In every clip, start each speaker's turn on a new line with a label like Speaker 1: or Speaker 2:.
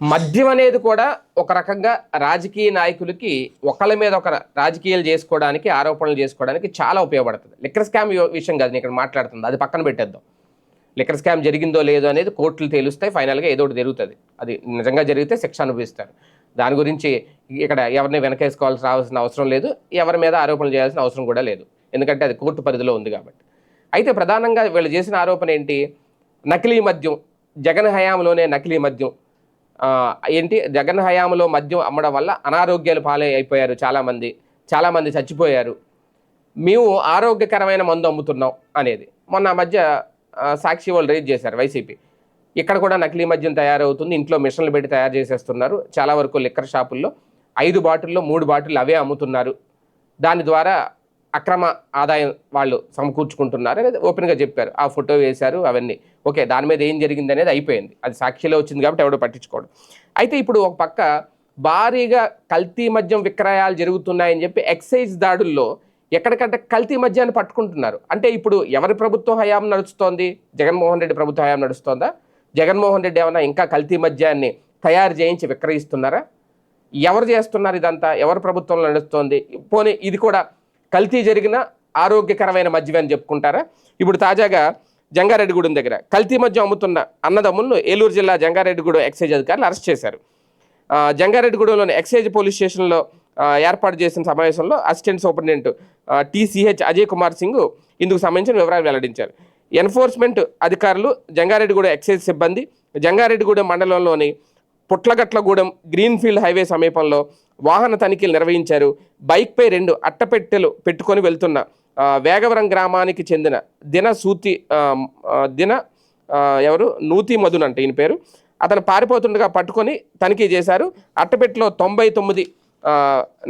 Speaker 1: మద్యం అనేది కూడా ఒక రకంగా రాజకీయ నాయకులకి ఒకళ్ళ మీద ఒక రాజకీయాలు చేసుకోవడానికి ఆరోపణలు చేసుకోవడానికి చాలా ఉపయోగపడుతుంది. లిక్కర్ స్కామ్ విషయం కాదు నేను ఇక్కడ మాట్లాడుతుంది. అది పక్కన పెట్టేద్దాం. లిక్కర్ స్కామ్ జరిగిందో లేదో అనేది కోర్టులు తేలుస్తాయి ఫైనల్గా ఏదో ఒకటి జరుగుతుంది. అది నిజంగా జరిగితే శిక్ష అనుభవిస్తారు. దాని గురించి ఇక్కడ ఎవరిని వెనకేసుకోవాల్సిన రావాల్సిన అవసరం లేదు ఎవరి మీద ఆరోపణలు చేయాల్సిన అవసరం కూడా లేదు. ఎందుకంటే అది కోర్టు పరిధిలో ఉంది కాబట్టి. అయితే ప్రధానంగా వీళ్ళు చేసిన ఆరోపణ ఏంటి? నకిలీ మద్యం జగన్ హయాంలోనే నకిలీ మద్యం ఏంటి? జగన్ హయాంలో మద్యం అమ్మడం వల్ల అనారోగ్యాలు పాలై అయిపోయారు చాలామంది. చాలామంది చచ్చిపోయారు. మేము ఆరోగ్యకరమైన మందు అమ్ముతున్నాం అనేది. మొన్న మధ్య సాక్షి వాళ్ళు రేజ్ చేశారు వైసీపీ. ఇక్కడ కూడా నకిలీ మద్యం తయారవుతుంది. ఇంట్లో మిషన్లు పెట్టి తయారు చేసేస్తున్నారు. చాలా వరకు లిక్కర్ షాపుల్లో ఐదు బాటిల్లో మూడు బాటిల్ అవే అమ్ముతున్నారు. దాని ద్వారా అక్రమ ఆదాయం వాళ్ళు సమకూర్చుకుంటున్నారు అనేది ఓపెన్గా చెప్పారు. ఆ ఫోటో వేశారు అవన్నీ. ఓకే దాని మీద ఏం జరిగింది అనేది అయిపోయింది. అది సాక్షిలో వచ్చింది కాబట్టి ఎవడో పట్టించుకోడు. అయితే ఇప్పుడు ఒక పక్క భారీగా కల్తీ మద్యం విక్రయాలు జరుగుతున్నాయని చెప్పి ఎక్సైజ్ దాడుల్లో ఎక్కడికంటే కల్తీ మద్యాన్ని పట్టుకుంటున్నారు. అంటే ఇప్పుడు ఎవరి ప్రభుత్వం హయాం నడుస్తోంది? జగన్మోహన్ రెడ్డి ప్రభుత్వ హయాం నడుస్తోందా? జగన్మోహన్ రెడ్డి ఏమైనా ఇంకా కల్తీ మద్యాన్ని తయారు చేయించి విక్రయిస్తున్నారా? ఎవరు చేస్తున్నారు ఇదంతా? ఎవరు ప్రభుత్వంలో నడుస్తోంది? పోనీ ఇది కూడా కల్తీ జరిగిన ఆరోగ్యకరమైన మద్యం అని చెప్పుకుంటారా? ఇప్పుడు తాజాగా జంగారెడ్డిగూడెం దగ్గర కల్తీ మద్యం అమ్ముతున్న అన్నదమ్ములను ఏలూరు జిల్లా జంగారెడ్డిగూడెం ఎక్సైజ్ అధికారులు అరెస్ట్ చేశారు. జంగారెడ్డిగూడెంలోని ఎక్సైజ్ పోలీస్ స్టేషన్లో ఏర్పాటు చేసిన సమావేశంలో assistant superintendent TCH Ajay Kumar Singh ఇందుకు సంబంధించిన వివరాలు వెల్లడించారు. ఎన్ఫోర్స్మెంట్ అధికారులు జంగారెడ్డిగూడెం ఎక్సైజ్ సిబ్బంది జంగారెడ్డిగూడెం మండలంలోని పుట్లగట్లగూడెం గ్రీన్ఫీల్డ్ హైవే సమీపంలో వాహన తనిఖీలు నిర్వహించారు. బైక్పై రెండు అట్టపెట్టెలు పెట్టుకొని వెళ్తున్న వేగవరం గ్రామానికి చెందిన దిన సూతి దిన ఎవరు? నూతి మధున్ అంటే ఈయన పేరు. అతను పారిపోతుండగా పట్టుకొని తనిఖీ చేశారు. అట్టపెట్టెలో తొంభై తొమ్మిది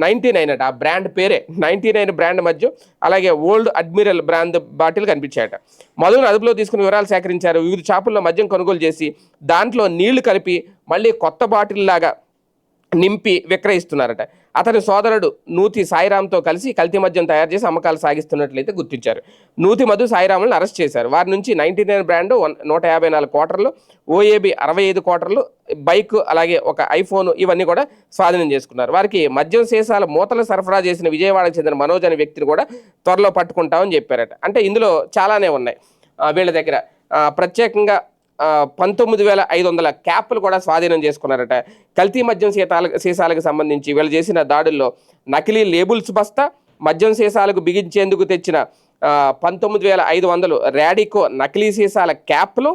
Speaker 1: నైంటీ నైన్ అట. ఆ బ్రాండ్ పేరే. నైంటీ నైన్ బ్రాండ్ మధ్య అలాగే ఓల్డ్ అడ్మిరల్ బ్రాండ్ బాటిల్ కనిపించాయట. మధును అదుపులో తీసుకుని వివరాలు సేకరించారు. వివిధ షాపుల్లో మద్యం కొనుగోలు చేసి దాంట్లో నీళ్ళు కలిపి మళ్ళీ కొత్త బాటిల్ లాగా నింపి విక్రయిస్తున్నారట. అతని సోదరుడు నూతి సాయిరామ్తో కలిసి కల్తీ మద్యం తయారు చేసి అమ్మకాలు సాగిస్తున్నట్లయితే గుర్తించారు. నూతి మధు సాయిరాములను అరెస్ట్ చేశారు. వారి నుంచి నైంటీ నైన్ బ్రాండ్ వన్ నూట యాభై నాలుగు క్వార్టర్లు ఓఏబి అరవై ఐదు క్వార్టర్లు బైక్ అలాగే ఒక ఐఫోన్ ఇవన్నీ కూడా స్వాధీనం చేసుకున్నారు. వారికి మద్యం సీసాల మూతలు సరఫరా చేసిన విజయవాడకు చెందిన మనోజ్ అనే వ్యక్తిని కూడా త్వరలో పట్టుకుంటామని చెప్పారట. అంటే ఇందులో చాలానే ఉన్నాయి. వీళ్ళ దగ్గర ప్రత్యేకంగా పంతొమ్మిది వేల ఐదు వందల క్యాప్లు కూడా స్వాధీనం చేసుకున్నారట. కల్తీ మద్యం సీతాల సీసాలకు సంబంధించి వీళ్ళు చేసిన దాడుల్లో నకిలీ లేబుల్స్ బస్తా మద్యం సీసాలకు బిగించేందుకు తెచ్చిన పంతొమ్మిది వేల ఐదు వందలు ర్యాడికో నకిలీ సీసాల క్యాప్లు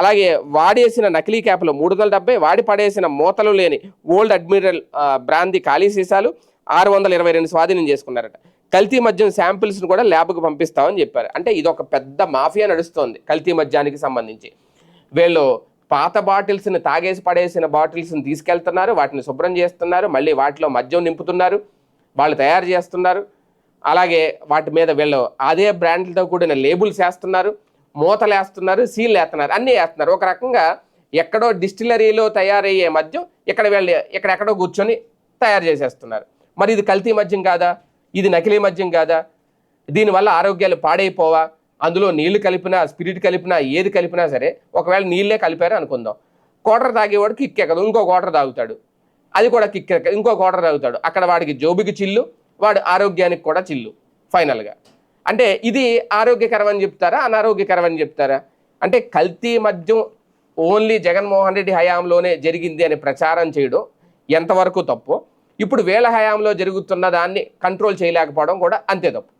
Speaker 1: అలాగే వాడేసిన నకిలీ క్యాప్లు మూడు వందల డెబ్బై వాడి పడేసిన మూతలు లేని ఓల్డ్ అడ్మిరల్ బ్రాంది ఖాళీ సీసాలు ఆరు వందల ఇరవై రెండు స్వాధీనం చేసుకున్నారట. కల్తీ మద్యం శాంపిల్స్ను కూడా ల్యాబ్కు పంపిస్తామని చెప్పారు. అంటే ఇది ఒక పెద్ద మాఫియా నడుస్తోంది కల్తీ మద్యానికి సంబంధించి. వీళ్ళు పాత బాటిల్స్ని తాగేసి పడేసిన బాటిల్స్ని తీసుకెళ్తున్నారు వాటిని శుభ్రం చేస్తున్నారు మళ్ళీ వాటిలో మద్యం నింపుతున్నారు వాళ్ళు తయారు చేస్తున్నారు. అలాగే వాటి మీద వీళ్ళు అదే బ్రాండ్లతో కూడిన లేబుల్స్ వేస్తున్నారు మూతలు వేస్తున్నారు సీల్ వేస్తున్నారు అన్నీ వేస్తున్నారు. ఒక రకంగా ఎక్కడో డిస్టిలరీలో తయారయ్యే మద్యం ఇక్కడ వెళ్ళి ఎక్కడెక్కడో కూర్చొని తయారు చేసేస్తున్నారు. మరి ఇది కల్తీ మద్యం కాదా? ఇది నకిలీ మద్యం కాదా? దీనివల్ల ఆరోగ్యాలు పాడైపోవా? అందులో నీళ్ళు కలిపినా స్పిరిట్ కలిపినా ఏది కలిపినా సరే ఒకవేళ నీళ్ళే కలిపారు అనుకుందాం. కోటర్ తాగేవాడు కిక్ ఎక్కదు ఇంకో కోటర్ తాగుతాడు. అది కూడా కిక్ ఇంకో కోటర్ తాగుతాడు. అక్కడ వాడికి జోబుకి చిల్లు వాడు ఆరోగ్యానికి కూడా చిల్లు ఫైనల్గా. అంటే ఇది ఆరోగ్యకరం అని చెప్తారా అనారోగ్యకరం అని చెప్తారా? అంటే కల్తీ మద్యం ఓన్లీ జగన్మోహన్ రెడ్డి హయాంలోనే జరిగింది అని ప్రచారం చేయడం ఎంతవరకు తప్పు? ఇప్పుడు వేల హయాంలో జరుగుతున్న దాన్ని కంట్రోల్ చేయలేకపోవడం కూడా అంతే తప్పు.